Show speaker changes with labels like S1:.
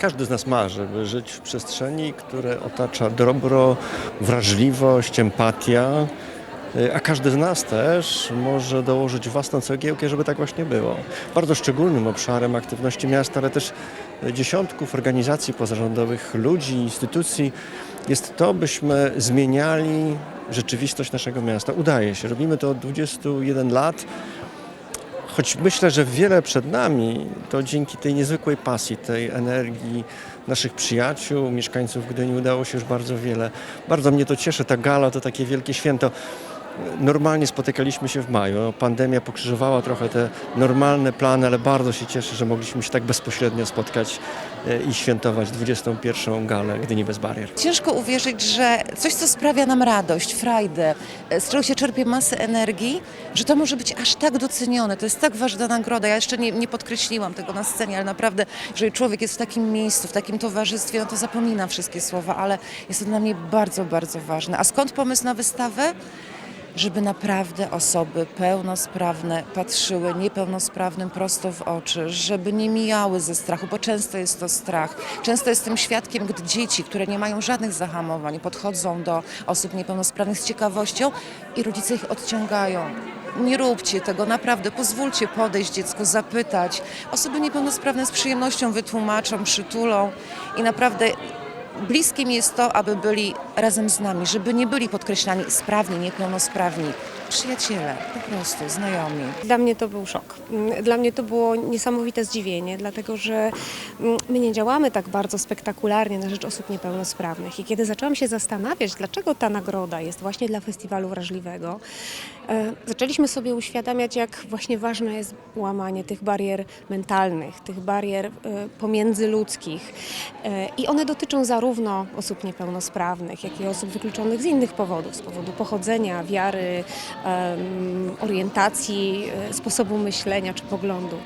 S1: Każdy z nas ma, żeby żyć w przestrzeni, które otacza dobro, wrażliwość, empatia, y, a każdy z nas też może dołożyć własną cegiełkę, żeby tak właśnie było. Bardzo szczególnym obszarem aktywności miasta, ale też dziesiątków organizacji pozarządowych, ludzi, instytucji jest to, byśmy zmieniali rzeczywistość naszego miasta. Udaje się, robimy to od 21 lat. Choć myślę, że wiele przed nami, to dzięki tej niezwykłej pasji, tej energii naszych przyjaciół, mieszkańców Gdyni udało się już bardzo wiele. Bardzo mnie to cieszy, ta gala to takie wielkie święto. Normalnie spotykaliśmy się w maju. Pandemia pokrzyżowała trochę te normalne plany, ale bardzo się cieszę, że mogliśmy się tak bezpośrednio spotkać e, i świętować 21. galę Gdyni bez barier.
S2: Ciężko uwierzyć, że coś, co sprawia nam radość, frajdę, e, z czego się czerpie masę energii, że to może być aż tak docenione. To jest tak ważna nagroda. Ja jeszcze nie, nie podkreśliłam tego na scenie, ale naprawdę, jeżeli człowiek jest w takim miejscu, w takim towarzystwie, no to zapomina wszystkie słowa, ale jest to dla mnie bardzo, bardzo ważne. A skąd pomysł na wystawę? Żeby naprawdę osoby pełnosprawne patrzyły niepełnosprawnym prosto w oczy, żeby nie mijały ze strachu, bo często jest to strach. Często jestem świadkiem, gdy dzieci, które nie mają żadnych zahamowań, podchodzą do osób niepełnosprawnych z ciekawością i rodzice ich odciągają. Nie róbcie tego, naprawdę. Pozwólcie podejść dziecku, zapytać. Osoby niepełnosprawne z przyjemnością wytłumaczą, przytulą i naprawdę bliskie mi jest to, aby byli razem z nami, żeby nie byli podkreślani sprawni, niepełnosprawni. Przyjaciele, po prostu, znajomi.
S3: Dla mnie to był szok. Dla mnie to było niesamowite zdziwienie, dlatego że mm, my nie działamy tak bardzo spektakularnie na rzecz osób niepełnosprawnych. I kiedy zaczęłam się zastanawiać, dlaczego ta nagroda jest właśnie dla Festiwalu Wrażliwego, e, zaczęliśmy sobie uświadamiać, jak właśnie ważne jest łamanie tych barier mentalnych, tych barier e, pomiędzyludzkich. E, I one dotyczą zarówno osób niepełnosprawnych, jak i osób wykluczonych z innych powodów, z powodu pochodzenia, wiary, orientacji, e, sposobu myślenia czy poglądu.